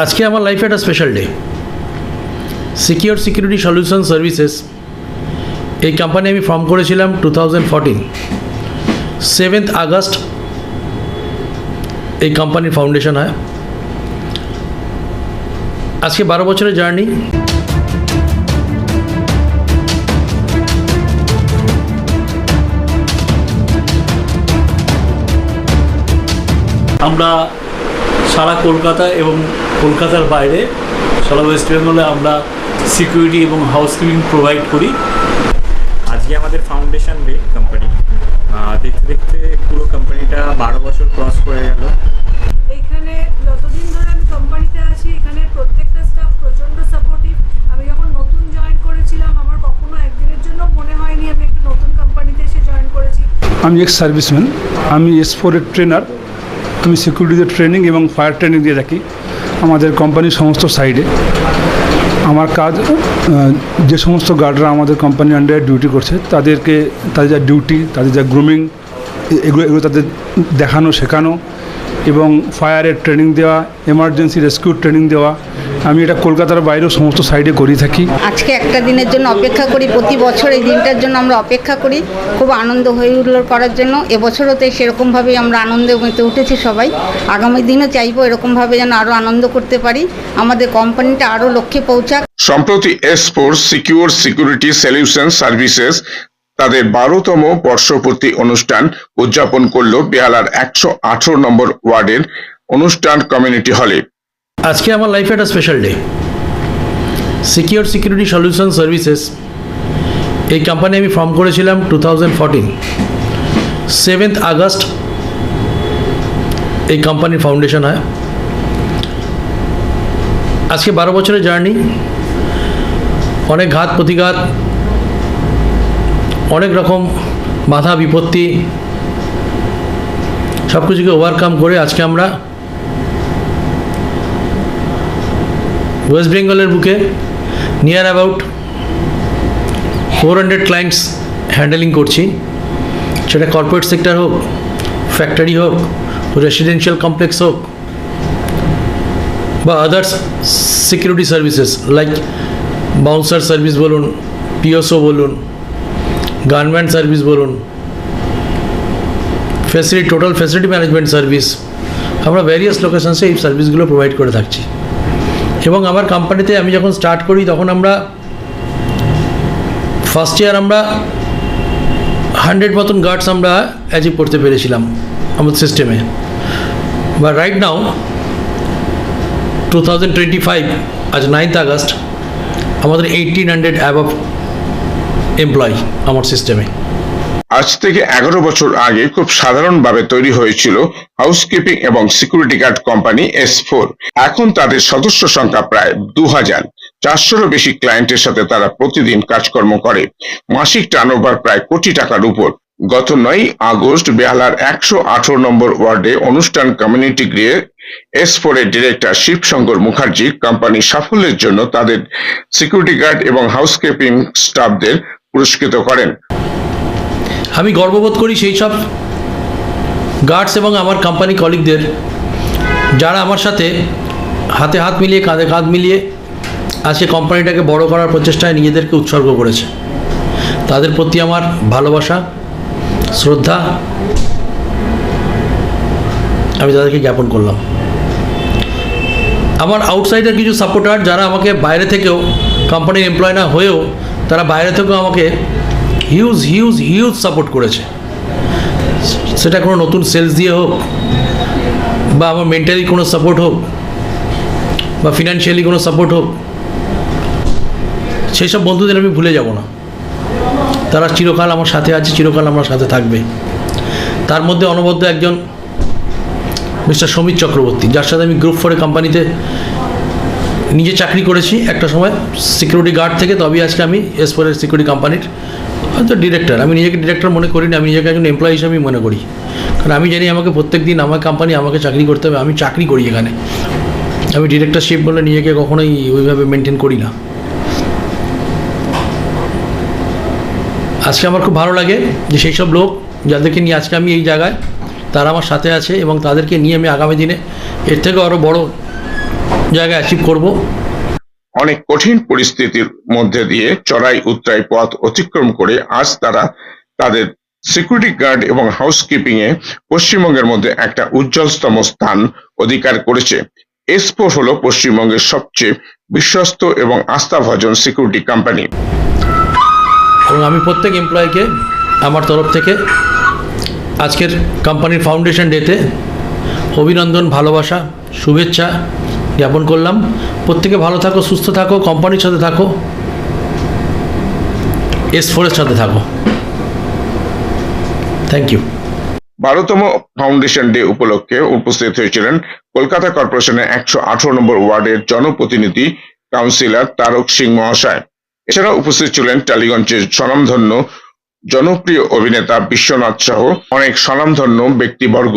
আজকে আমার লাইফে একটা special day secure security solution services এই কোম্পানি আমি ফর্ম করেছিলাম two thousand fourteen seventh August এই কোম্পানির ফাউন্ডেশন হয়। আজকে বারো বছরের জার্নি আমরা সারা কলকাতা এবং কলকাতার বাইরে সারা ওয়েস্ট বেঙ্গলে আমরা সিকিউরিটি এবং হাউসকিপিং প্রোভাইড করি। আজকে আমাদের ফাউন্ডেশন ডে কোম্পানি দেখতে দেখতে পুরো কোম্পানিটা বারো বছর ক্রস করে গেল। এখানে যতদিন ধরে আমি কোম্পানিতে আছি এখানে প্রত্যেকটা স্টাফ প্রচণ্ড সাপোর্টিভ আমি যখন নতুন জয়েন করেছিলাম আমার কখনো একদিনের জন্য মনে হয়নি আমি একটা নতুন কোম্পানিতে এসে জয়েন করেছি। আমি এক্স সার্ভিসম্যান আমি এস ফোরের ট্রেনার আমি সিকিউরিটিদের ট্রেনিং এবং ফায়ার ট্রেনিং দিয়ে থাকি আমাদের কোম্পানির সমস্ত সাইডে আমার কাজ যে সমস্ত গার্ডরা আমাদের কোম্পানির আন্ডারে ডিউটি করছে, তাদেরকে, তাদের যা ডিউটি তাদের যা গ্রুমিং এগুলো এগুলো তাদের দেখানো, শেখানো এবং ফায়ারের ট্রেনিং দেওয়া এমার্জেন্সি রেস্কিউ ট্রেনিং দেওয়া আমি এটা কলকাতার বাইরেও সমস্ত সাইডে করিয়ে থাকি। আজকে একটা দিনের জন্য অপেক্ষা করি প্রতি বছর এই দিনটার জন্য আমরা অপেক্ষা করি খুব আনন্দ হয়ে উল্লোড় করার জন্য। এবছরও তো সেরকমভাবেই আমরা আনন্দে মেতে উঠেছি সবাই। আগামী দিনও চাইব এরকমভাবে যেন আরও আনন্দ করতে পারি। আমাদের কোম্পানিটা আরও লক্ষ্যে পৌঁছাক। সম্প্রতি এসপোর সিকিউর সিকিউরিটি সলিউশন সার্ভিসেস তাদের বারোতম বর্ষপূর্তি অনুষ্ঠান উদযাপন করল বেহালার একশো আঠারো নম্বর ওয়ার্ডের অনুষ্ঠান কমিউনিটি হলে আজকে আমার লাইফে একটা special day secure security solution services এই কোম্পানি আমি ফর্ম করেছিলাম two thousand fourteen seventh August এই কোম্পানির ফাউন্ডেশন হয়। আজকে বারো বছরের জার্নি অনেক ঘাত প্রতিঘাত, অনেক রকম বাধা বিপত্তি সব কিছুকে ওভারকাম করে আজকে আমরা ওয়েস্ট বেঙ্গলের বুকে near about four hundred clients handling করছি। সেটা কর্পোরেট সেক্টর হোক ফ্যাক্টরি হোক রেসিডেন্সিয়াল কমপ্লেক্স হোক বা others security services like bouncer service বলুন পিওসও বলুন গার্মেন্ট সার্ভিস বলুন facility total facility management service আমরা ভ্যারিয়াস লোকেশনসে এই সার্ভিসগুলো প্রোভাইড করে থাকছি। এবং আমার কোম্পানিতে আমি যখন স্টার্ট করি, তখন আমরা ফার্স্ট ইয়ার আমরা হান্ড্রেড মতন গার্ডস আমরা অ্যাচিভ করতে পেরেছিলাম আমাদের সিস্টেমে বা right now two thousand twenty five আজ নাইন্থ আগস্ট, আমাদের এইটিন হান্ড্রেড অ্যাবভ এমপ্লয় আমার সিস্টেমে আজ থেকে এগারো বছর আগে খুব সাধারণভাবে তৈরি হয়েছিল হাউসকিপিং এবং security guard company S four এখন তাদের সদস্য সংখ্যা প্রায় দু হাজার চারশোরও বেশি ক্লায়েন্টের সাথে তারা প্রতিদিন কাজকর্ম করে। মাসিক টার্নওভার প্রায় কোটি টাকার উপর। গত নয় আগস্ট বেহালার একশো আঠারো নম্বর ওয়ার্ডে অনুষ্ঠান কমিউনিটি গৃহে এস ফোরের ডিরেক্টর শিবশঙ্কর মুখার্জি কোম্পানির সাফল্যের জন্য তাদের সিকিউরিটি গার্ড এবং হাউসকিপিং স্টাফদের পুরস্কৃত করেন। আমি গর্ববোধ করি সেই সব গার্ডস এবং আমার কোম্পানি কলিগদের যারা আমার সাথে হাতে হাত মিলিয়ে, কাঁধে কাঁধ মিলিয়ে আজকে কোম্পানিটাকে বড় করার প্রচেষ্টায় নিজেদেরকে উৎসর্গ করেছে। তাদের প্রতি আমার ভালোবাসা, শ্রদ্ধা, আমি তাদেরকে জ্ঞাপন করলাম। আমার আউটসাইডের কিছু সাপোর্টার যারা আমাকে বাইরে থেকেও কোম্পানির এমপ্লয় না হয়েও, তারা বাইরে থেকেও আমাকে হিউজ হিউজ হিউজ সাপোর্ট করেছে। সেটা কোনো নতুন সেলস দিয়ে হোক, বা আমার মেন্টালি কোনো সাপোর্ট হোক, বা ফিনান্সিয়ালি কোনো সাপোর্ট হোক সেই সব বন্ধুদের আমি ভুলে যাব না। তারা চিরকাল আমার সাথে আছে, চিরকাল আমার সাথে থাকবে। তার মধ্যে অনবদ্য একজন মিস্টার সমীর চক্রবর্তী, যার সাথে আমি গ্রুপ ফোরে কোম্পানিতে নিজে চাকরি করেছি একটা সময় সিকিউরিটি গার্ড থেকে, তবেই আজকে আমি এস ফোরের সিকিউরিটি কোম্পানির হয়তো ডিরেক্টর আমি নিজেকে ডিরেক্টর মনে করি না আমি নিজেকে একজন এমপ্লয়ি হিসেবেই মনে করি। কারণ আমি জানি আমাকে প্রত্যেক দিন আমার কোম্পানি আমাকে চাকরি করতে হবে, আমি চাকরি করি এখানে। আমি ডিরেক্টরশিপ বলে নিজেকে কখনোই ওইভাবে মেনটেন করি না। আজকে আমার খুব ভালো লাগে যে সেই সব লোক যাদেরকে নিয়ে আজকে আমি এই জায়গায়, তারা আমার সাথে আছে এবং তাদেরকে নিয়ে আমি আগামী দিনে এর থেকে আরও বড় জায়গায় অ্যাচিভ করব। অনেক কঠিন পরিস্থিতির মধ্যে দিয়ে চড়াই উত্তরাই পথ অতিক্রম করে আজ তারা তাদের সিকিউরিটি গার্ড এবং হাউসকিপিং এ পশ্চিমবঙ্গের মধ্যে একটা উজ্জ্বলতম স্থান অধিকার করেছে। এসপোর হলো পশ্চিমবঙ্গের সবচেয়ে বিশ্বস্ত এবং আস্থাভাজন সিকিউরিটি কোম্পানি এবং আমি প্রত্যেক এমপ্লয়িকে আমার তরফ থেকে আজকের কোম্পানির ফাউন্ডেশন ডেতে অভিনন্দন, ভালোবাসা, শুভেচ্ছা জ্ঞাপন করলাম। প্রত্যেকে ভালো থাকো, সুস্থ থাকো, কোম্পানির সাথে থাকো এস ফোরের সাথে থাকো। থ্যাংক ইউ বারোতম ফাউন্ডেশন ডে উপলক্ষে উপস্থিত হয়েছিলেন কলকাতা কর্পোরেশনের একশো আঠারো নম্বর ওয়ার্ডের জনপ্রতিনিধি কাউন্সিলর তারক সিং মহাশয়। এছাড়া উপস্থিত ছিলেন টালিগঞ্জের স্বনামধন্য জনপ্রিয় অভিনেতা বিশ্বনাথ সহ, অনেক স্বনামধন্য ব্যক্তিবর্গ।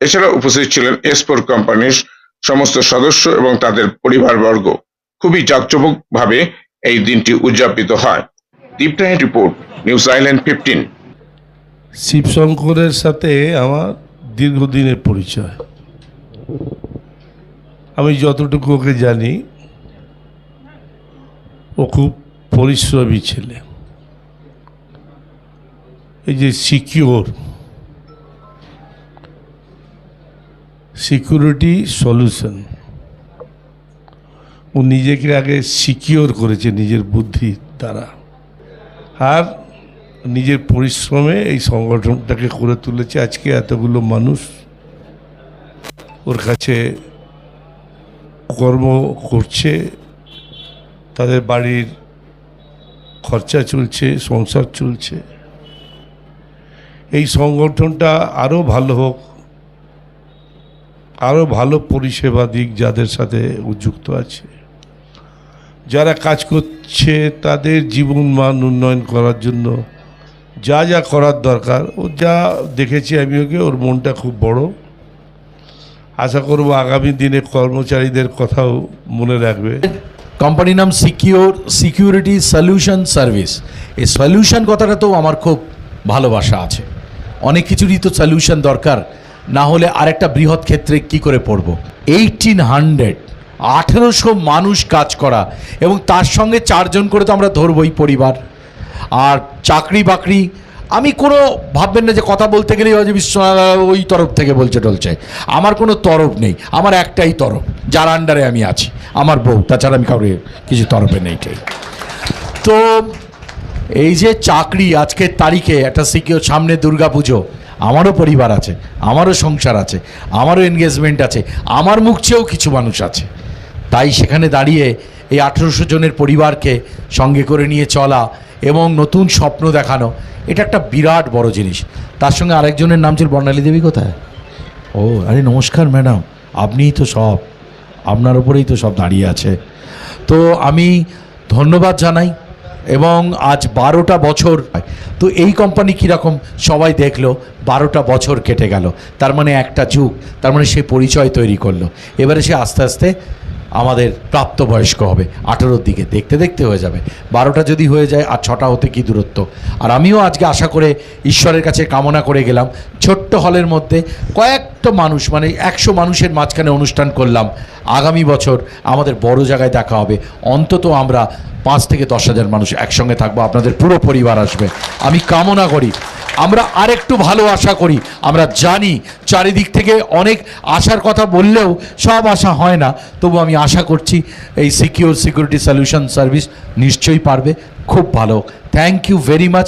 এছাড়া উপস্থিত ছিলেন এসপোর কোম্পানির সমস্ত সদস্য এবং তাদের পরিবারবর্গ খুবই জাঁকজমক ভাবে এই দিনটি উদযাপিত হয়। দীপনায় রিপোর্ট, নিউজ আইল্যান্ড ফিফটিন। শিবশঙ্করের সাথে আমার দীর্ঘদিনের পরিচয়। আমি যতটুকু ওকে জানি, ও খুব পরিশ্রমী ছেলে। এই যে সিকিওর সিকিউরিটি সলিউশন ও নিজেকে আগে সিকিওর করেছে নিজের বুদ্ধি দ্বারা। আর নিজের পরিশ্রমে এই সংগঠনটাকে করে তুলেছে। আজকে এতগুলো মানুষ ওর কাছে কর্ম করছে। তাদের বাড়ির খরচা চলছে, সংসার চলছে। এই সংগঠনটা আরও ভালো হোক আরও ভালো পরিষেবা দিক যাদের সাথে যুক্ত আছে। যারা কাজ করছে, তাদের জীবন মান উন্নয়ন করার জন্য যা যা করার দরকার, ও যা দেখেছি আমি ওকে, ওর মনটা খুব বড়। আশা করব আগামী দিনে কর্মচারীদের কথাও মনে রাখবে। কোম্পানির নাম সিকিউর, সিকিউরিটি সলিউশন সার্ভিস। এই সলিউশন কথাটা তো আমার খুব ভালোবাসা আছে। অনেক কিছুরই তো সলিউশন দরকার। না হলে আরেকটা বৃহৎ ক্ষেত্রে কি করে পড়ব? এইটিন হান্ড্রেড আঠেরোশো মানুষ কাজ করা, এবং তার সঙ্গে চারজন করে তো আমরা ধরবই পরিবার। আর চাকরি বাকরি, আমি কোনো ভাববেন না যে কথা বলতে গেলেই হয় যে বিশ্বনাথ ওই তরফ থেকে বলছে টলছে। আমার কোনো তরফ নেই, আমার একটাই তরফ, যার আন্ডারে আমি আছি, আমার বউ, তাছাড়া আমি কাউকে কিছু তরফে নেই ঠিক তো এই যে চাকরি, আজকের তারিখে একটা সিকিউর, সামনে দুর্গা পুজো আমারও পরিবার আছে, আমারও সংসার আছে, আমারও এনগেজমেন্ট আছে, আমার মুখ চেয়েও কিছু মানুষ আছে। তাই সেখানে দাঁড়িয়ে এই আঠেরোশো জনের পরিবারকে সঙ্গে করে নিয়ে চলা এবং নতুন স্বপ্ন দেখানো, এটা একটা বিরাট বড় জিনিস। তার সঙ্গে আরেকজনের নাম ছিল বর্ণালী দেবী কোথায়? ও, আরে নমস্কার ম্যাডাম, আপনিই তো সব, আপনার ওপরেই তো সব দাঁড়িয়ে আছে। তো আমি ধন্যবাদ জানাই এবং আজ বারোটা বছর তো এই কোম্পানি কীরকম? সবাই দেখল, বারোটা বছর কেটে গেল। তার মানে একটা যুগ, তার মানে সে পরিচয় তৈরি করল। এবারে সে আস্তে আস্তে আমাদের প্রাপ্তবয়স্ক হবে। আঠেরোর দিকে দেখতে দেখতে হয়ে যাবে। বারোটা যদি হয়ে যায়, আর ছটা হতে কি দূরত্ব? আর আমিও আজকে আশা করে ঈশ্বরের কাছে কামনা করে গেলাম। ছোট্ট হলের মধ্যে কয়েকটা মানুষ মানে একশো মানুষের মাঝখানে অনুষ্ঠান করলাম। আগামী বছর আমাদের বড় জায়গায় দেখা হবে। অন্তত আমরা পাঁচ থেকে দশ হাজার মানুষ একসঙ্গে থাকব। আপনাদের পুরো পরিবার আসবে। আমি কামনা করি। আমরা আরেকটু ভালো আশা করি। আমরা জানি চারিদিক থেকে অনেক আশার কথা বললেও সব আশা হয় না। তবু আমি আশা করছি এই সিকিউর সিকিউরিটি সলিউশন সার্ভিস নিশ্চয়ই পারবে। খুব ভালো। Thank you very much